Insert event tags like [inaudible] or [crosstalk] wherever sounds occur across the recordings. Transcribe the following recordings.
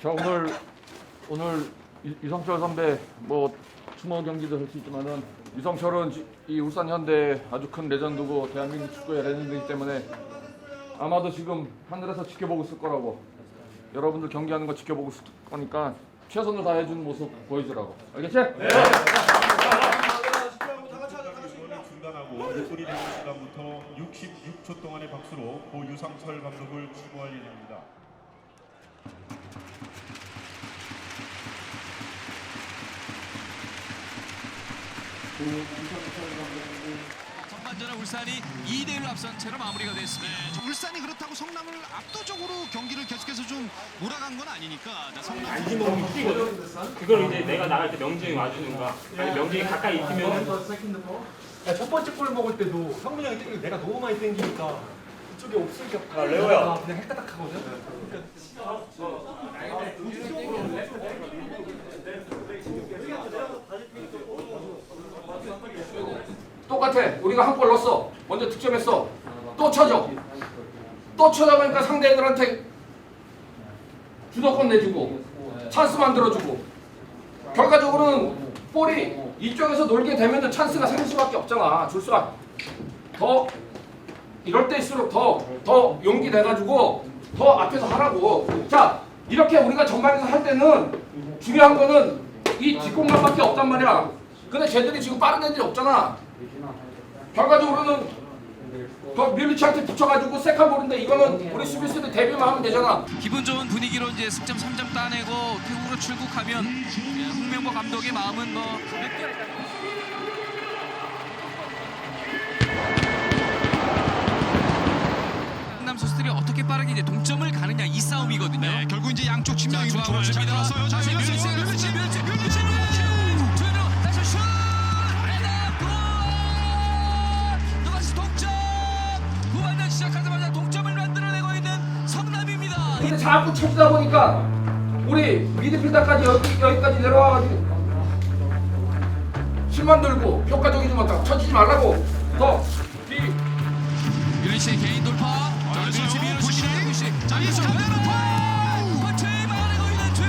자 오늘 오늘 이- 이성철 선배 뭐 추모 경기도 할 수 있지만은 이성철은 지- 이 울산 현대 아주 큰 레전드고 대한민국 축구의 레전드이기 때문에 아마도 지금 하늘에서 지켜보고 있을 거라고 여러분들 경기하는 거 지켜보고 있을 거니까 최선을 다해주는 모습 보여주라고 알겠지? 중단하고 소리 내는 시간부터 66초 동안의 박수로 고 유상철 감독을 추모할 예정입니다. 전반전에 울산이 2대 1로 앞선 채로 마무리가 됐습니다. 울산이 그렇다고 성남을 압도적으로 경기를 계속해서 좀 몰아간 건 아니니까 자, 성남 안심봉이 뛰거든. 그걸 이제 내가 나갈 때 명진이 와주는가. 아니 명진이 가까이 있으면은 야, 첫 번째 골 먹을 때도 성민이 형이 땡기고 내가 너무 많이 땡기니까 그쪽에 없으니까 아, 레오야. 나 그냥 헷가닥 하거든? 그러니까 똑같아. 우리가 한 골 넣었어. 먼저 득점했어. 또 쳐줘. 또 쳐다 보니까 상대들한테 주도권 내주고 찬스 만들어주고 결과적으로는 볼이 이쪽에서 놀게 되면 찬스가 생길 수밖에 없잖아. 줄 수가 더 이럴 때일수록 더 더 용기 내가지고 더 앞에서 하라고. 자 이렇게 우리가 전반에서 할 때는 중요한 거는 이 뒷공간밖에 없단 말이야. 근데 쟤들이 지금 빠른 애들이 없잖아. 결과적으로는 더 밀리치한테 붙여가지고 세컨 볼인데 이거는 우리 수비수들 대비만 하면 되잖아. 기분 좋은 분위기로 이제 승점 3점 따내고 태국으로 출국하면 예, 홍명보 감독의 마음은 뭐 선수들이 어떻게 빠르게 이제 동점을 가느냐 이 싸움이거든요. 네, 결국 이제 양쪽 줍니다. 들었어요. 자, 밀리치, 자꾸 쳐주다 보니까 우리 미드필더까지 여기, 여기까지 내려와가지고 힘만 들고 효과적이지 못하고 쳐지지 말라고 더 뒤. 밀리치의 개인 돌파. 자, 밀리치, 밀리치, 밀리치. 자,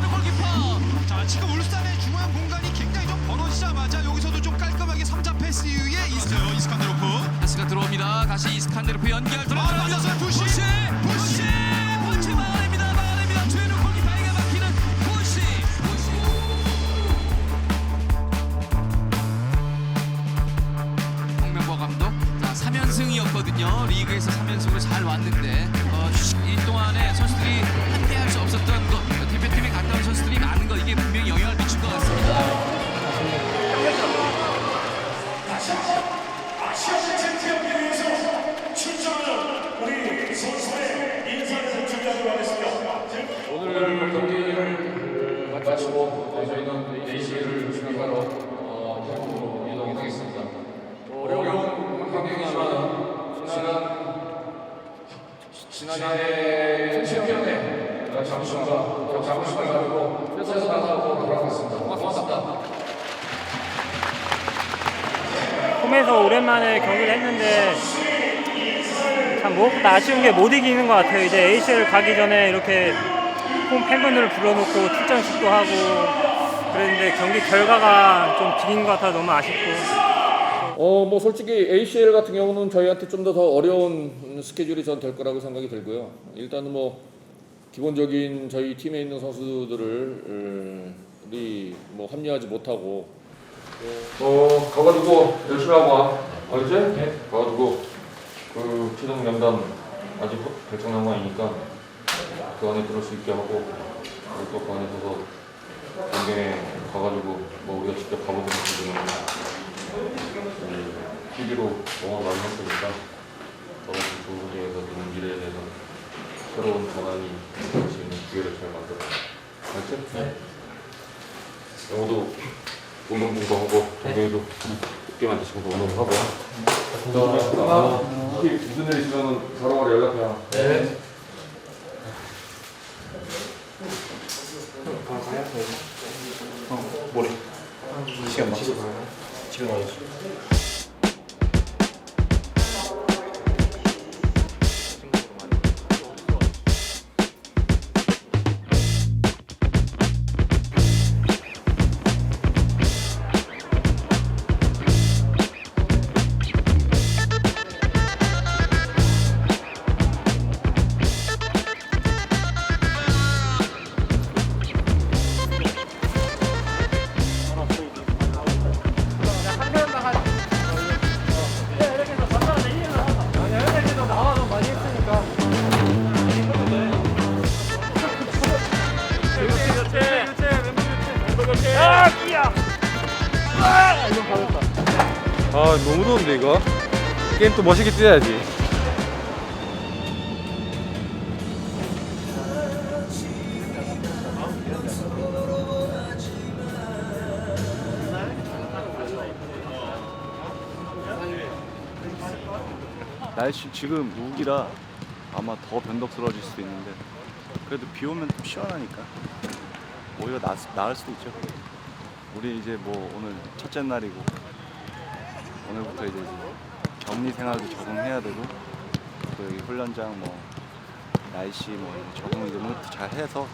골키퍼. 자, 지금 울산의 중앙 공간이 굉장히 좀 벌어지자마자 여기서도 좀 깔끔하게 3자 패스 이후에 있어요. 이스칸데로프. 패스가 들어옵니다. 다시 이스칸데르프 연결 들어갑니다. 오랜만에 경기를 했는데 참 무엇보다 아쉬운 게 못 이기는 것 같아요. 이제 ACL 가기 전에 이렇게 홈 팬분들을 불러놓고 출전식도 하고 그랬는데 경기 결과가 좀 비긴 것 같아 서 너무 아쉽고 어, 뭐 솔직히 ACL 같은 경우는 저희한테 좀 더 더 어려운 스케줄이 전 될 거라고 생각이 들고요. 일단은 뭐 기본적인 저희 팀에 있는 선수들을 우리 뭐 합류하지 못하고 어 가가지고 열심히 하고 와. 알지? 네. 가가지고 그 최종 명단 아직 결정 남아이니까 그 안에 들을 수 있게 하고 또 그 안에 서서 경기에 가가지고 뭐 우리가 직접 가보는 모습은 TV로 영화 많이 했으니까 부분에 대해서 좀 미래에 대해서 새로운 전환이 될수 있는 기회를 잘 만들어. 알죠? 네. 영어도 운동 공부하고 동영이도 늦게 만드시고 운동하고. 자, 혹시 무슨 일 있으면 바로바로 연락해요. 또 멋있게 뛰어야지 날씨 지금 우기라 아마 더 변덕스러워질 수도 있는데 그래도 비 오면 좀 시원하니까 오히려 나, 나을 수도 있죠. 우리 이제 뭐 오늘 첫째 날이고 오늘부터 이제 격리 생활도 적응해야 되고 또 여기 훈련장 뭐 날씨 뭐 적응 이런 것도 잘 해서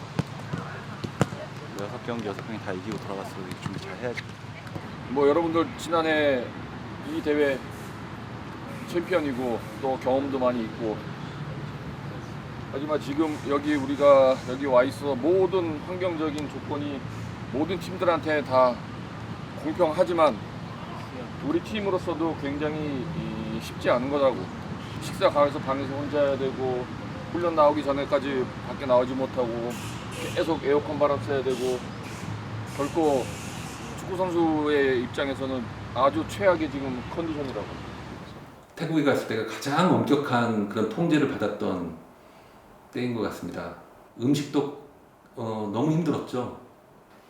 여섯 경기 여섯 경기 다 이기고 돌아갔을 때 준비 잘 해야죠. 뭐 여러분들 지난해 이 대회 챔피언이고 또 경험도 많이 있고 하지만 지금 여기 우리가 여기 와 있어 모든 환경적인 조건이 모든 팀들한테 다 공평하지만 우리 팀으로서도 굉장히 이 쉽지 않은 거라고 식사 가면서 방에서 혼자 해야 되고 훈련 나오기 전에까지 밖에 나오지 못하고 계속 에어컨 바람 쐬야 되고 결코 축구 선수의 입장에서는 아주 최악의 지금 컨디션이라고. 태국에 갔을 때가 가장 엄격한 그런 통제를 받았던 때인 것 같습니다. 음식도 어, 너무 힘들었죠.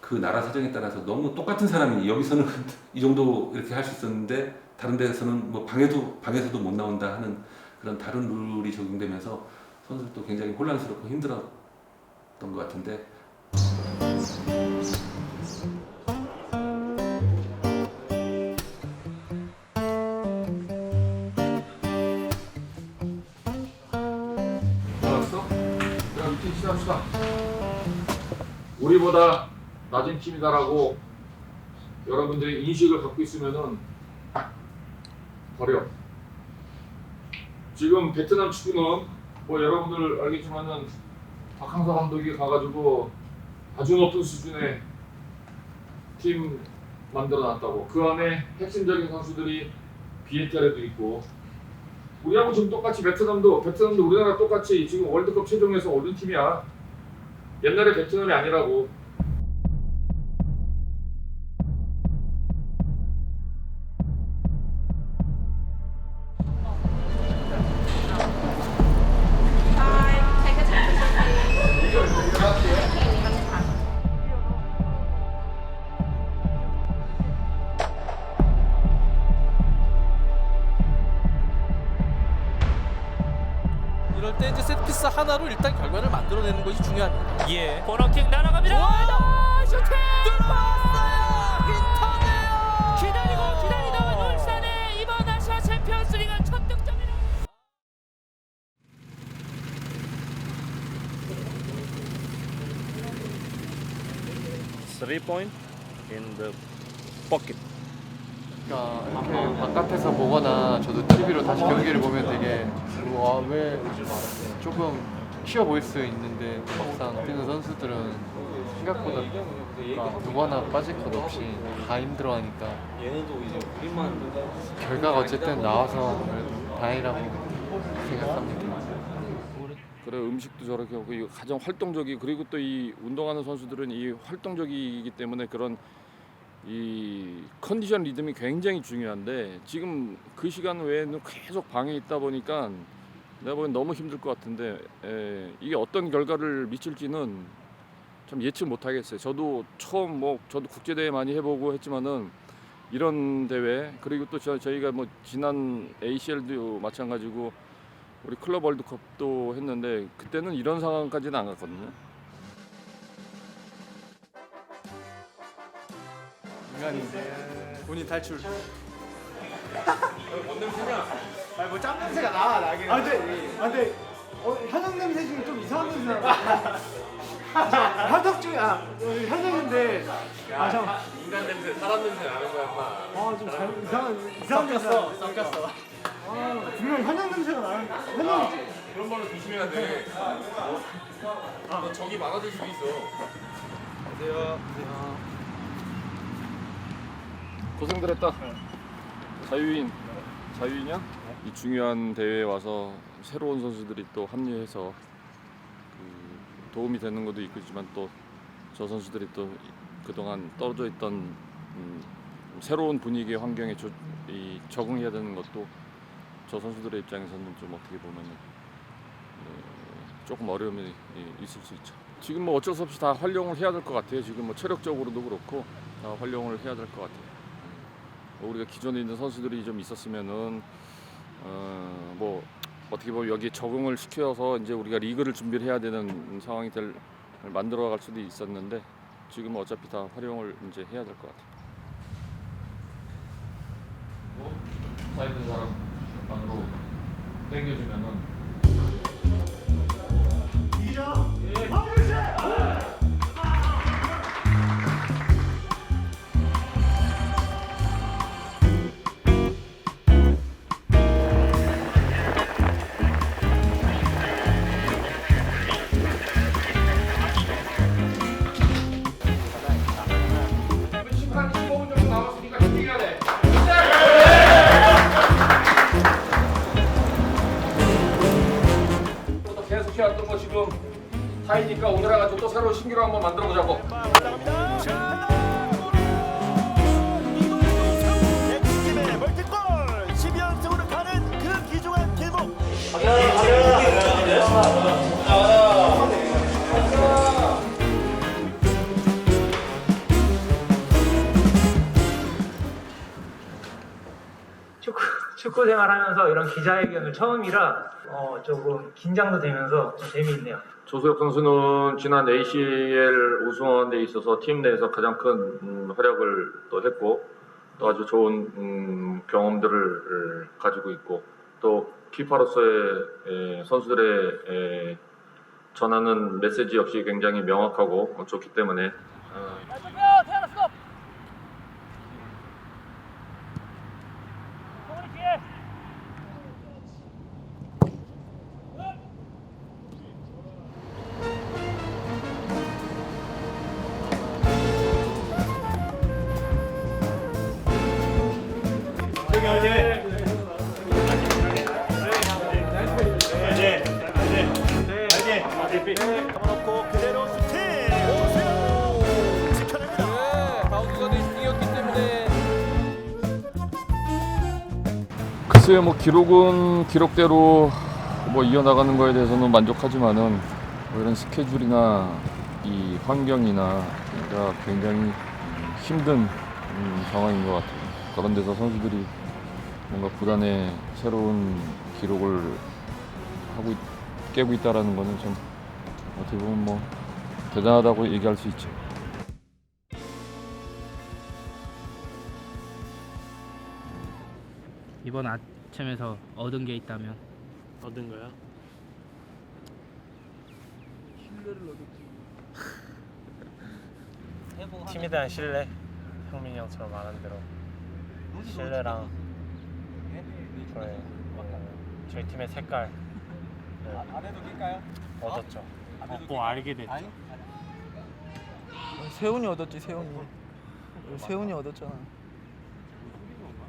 그 나라 사정에 따라서 너무 똑같은 사람이 여기서는 [laughs] 이 정도 이렇게 할 수 있었는데 다른 데서는 뭐 방에도 방에서도 못 나온다 하는 그런 다른 룰이 적용되면서 선수들도 굉장히 혼란스럽고 힘들었던 것 같은데 알았어? 자, 미팅 시작합시다. 우리보다 낮은 팀이다라고 여러분들이 인식을 갖고 있으면은 버려. 지금 베트남 축구는 뭐 여러분들 알겠지만은 박항서 감독이 가가지고 아주 높은 수준의 팀 만들어 놨다고. 그 안에 핵심적인 선수들이 비에타레도 있고 우리하고 지금 똑같이 베트남도 베트남도 우리나라 똑같이 지금 월드컵 최종에서 오른 팀이야. 옛날에 베트남이 아니라고. 이럴 때 이제 세트피스 하나로 일단 결과를 만들어내는 것이 중요합니다. 예. 코너킥 날아갑니다. 좋아요. 슈팅! 뚫었어요. 인터네요. 기다리고 기다리다가 울산의 이번 아시아 챔피언스리그 첫 득점이라. Three point in the pocket. 그러니까 이렇게 바깥에서 보거나 저도 TV로 다시 경기를 보면 되게 와 왜 조금 쉬워 보일 수 있는데 막상 뛰는 선수들은 생각보다 누구 하나 빠질 것 없이 다 힘들어하니까 결과가 어쨌든 나와서 그래도 다행이라고 생각합니다. 그래 음식도 저렇게 하고 가장 활동적이 그리고 또 이 운동하는 선수들은 이 활동적이기 때문에 그런 이 컨디션 리듬이 굉장히 중요한데 지금 그 시간 외에는 계속 방에 있다 보니까 내가 보기엔 너무 힘들 것 같은데 에, 이게 어떤 결과를 미칠지는 참 예측 못 하겠어요. 저도 처음 뭐 저도 국제 대회 많이 해보고 했지만은 이런 대회 그리고 또 저, 저희가 뭐 지난 ACL도 마찬가지고 우리 클럽 월드컵도 했는데 그때는 이런 상황까지는 안 갔거든요. 인간이 본인 탈출. [laughs] 뭔 냄새냐? 아니 뭐짬 냄새가 나 나긴. 아 근데 아 근데 어, 현역 냄새 중에 좀 이상한 냄새 나. [laughs] 현역 중에 아 어, 현역인데 아 잠깐. 인간 냄새, 사람 냄새 나는 거야. 아좀 이상한 이상한 냄새. 섞였어, 섞였어. 아 분명 현역 냄새가 나는 현역이지. 그런 말로 조심해야 돼. 너 적이 많아질 수도 있어. 고생들 했다. 자유인, 자유인이야? 이 중요한 대회에 와서 새로운 선수들이 또 합류해서 그 도움이 되는 것도 있겠지만 또 저 선수들이 또 그동안 떨어져 있던 음, 새로운 분위기의 환경에 조, 이 적응해야 되는 것도 저 선수들의 입장에서는 좀 어떻게 보면은 어, 조금 어려움이 이- 있을 수 있죠. 지금 뭐 어쩔 수 없이 다 활용을 해야 될 것 같아요. 지금 뭐 체력적으로도 그렇고 다 활용을 해야 될 것 같아요. 뭐 우리가 기존에 있는 선수들이 좀 있었으면은 어, 뭐 어떻게 보면 여기에 적응을 시켜서 이제 우리가 리그를 준비를 해야 되는 상황이 될 만들어 갈 수도 있었는데 지금 어차피 다 활용을 이제 해야 될 것 같아요. 사이드 사람 방으로 당겨주면은 신기루 한번 만들어 보자고. 축구, 축구 생활하면서 이런 기자회견을 처음이라 어, 조금 긴장도 되면서 좀 재미있네요. 조수혁 선수는 지난 ACL 우승한 데 있어서 팀 내에서 가장 큰 음, 활약을 또 했고 또 아주 좋은 음, 경험들을 에, 가지고 있고 또 키퍼로서의 에, 선수들의 에, 전하는 메시지 역시 굉장히 명확하고 좋기 때문에 글쎄요, 뭐 기록은 기록대로 뭐 이어나가는 거에 대해서는 만족하지만은 뭐 이런 스케줄이나 이 환경이나 가 굉장히 음, 힘든 음, 상황인 것 같아요. 그런 데서 선수들이 뭔가 구단의 새로운 기록을 하고 있, 깨고 있다라는 거는 좀 어떻게 보면 뭐 대단하다고 얘기할 수 있죠. 이번 아 침에서 얻은 게 있다면 얻은 거야? [laughs] 팀에 대한 신뢰, 형민이 형처럼 말한 대로 신뢰랑 저의 어, 저희 팀의 색깔 얻었죠. 얻고 알게 됐죠. 세훈이 얻었지 세훈이. 세훈이 얻었잖아.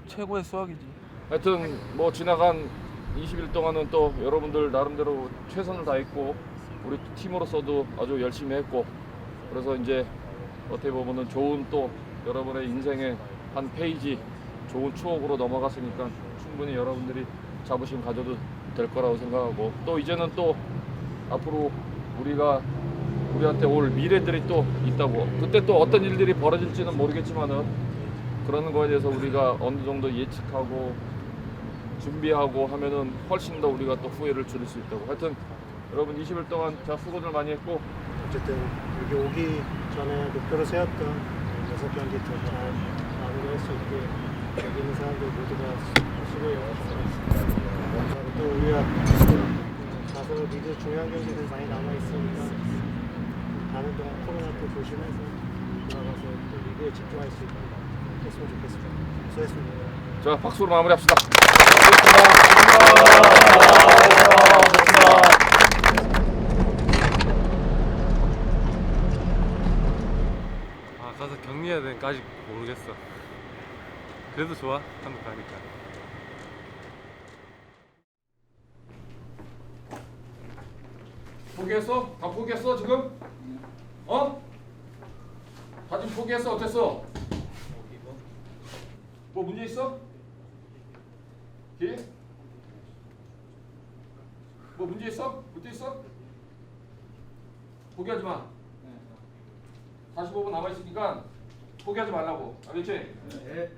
최고의 수학이지. 하여튼 뭐 지나간 20일 동안은 또 여러분들 나름대로 최선을 다했고 우리 팀으로서도 아주 열심히 했고 그래서 이제 어떻게 보면은 좋은 또 여러분의 인생의 한 페이지 좋은 추억으로 넘어갔으니까 충분히 여러분들이 자부심 가져도 될 거라고 생각하고 또 이제는 또 앞으로 우리가 우리한테 올 미래들이 또 있다고. 그때 또 어떤 일들이 벌어질지는 모르겠지만은 그러는 거에 대해서 우리가 어느 정도 예측하고 준비하고 하면은 훨씬 더 우리가 또 후회를 줄일 수 있다고 하여튼 여러분 20일 동안 자 수고들 많이 했고 어쨌든 여기 오기 전에 목표로 세웠던 여섯 경기 더잘 마무리할 수 있게 여기 있는 사람들 모두가 수고해 주셨습니다. 또 우리가 가서 미드 중요한 경기들 많이 남아 있으니까 가는 동안 코로나 또 조심해서 돌아가서 또 리그에 집중할 수 있도록 했으면 좋겠습니다. 수고했습니다. 자 박수로 마무리합시다. 아 가서 격리해야 되니까 아직 모르겠어 그래도 좋아 한국 가니까 포기했어? 다 포기했어 지금? 어? 다 지금 포기했어 어땠어? 뭐 문제 있어? 기? 뭐 문제 있어? 문제 있어? 포기하지 마. 45분 남아 있으니까 포기하지 말라고. 알겠지? 네.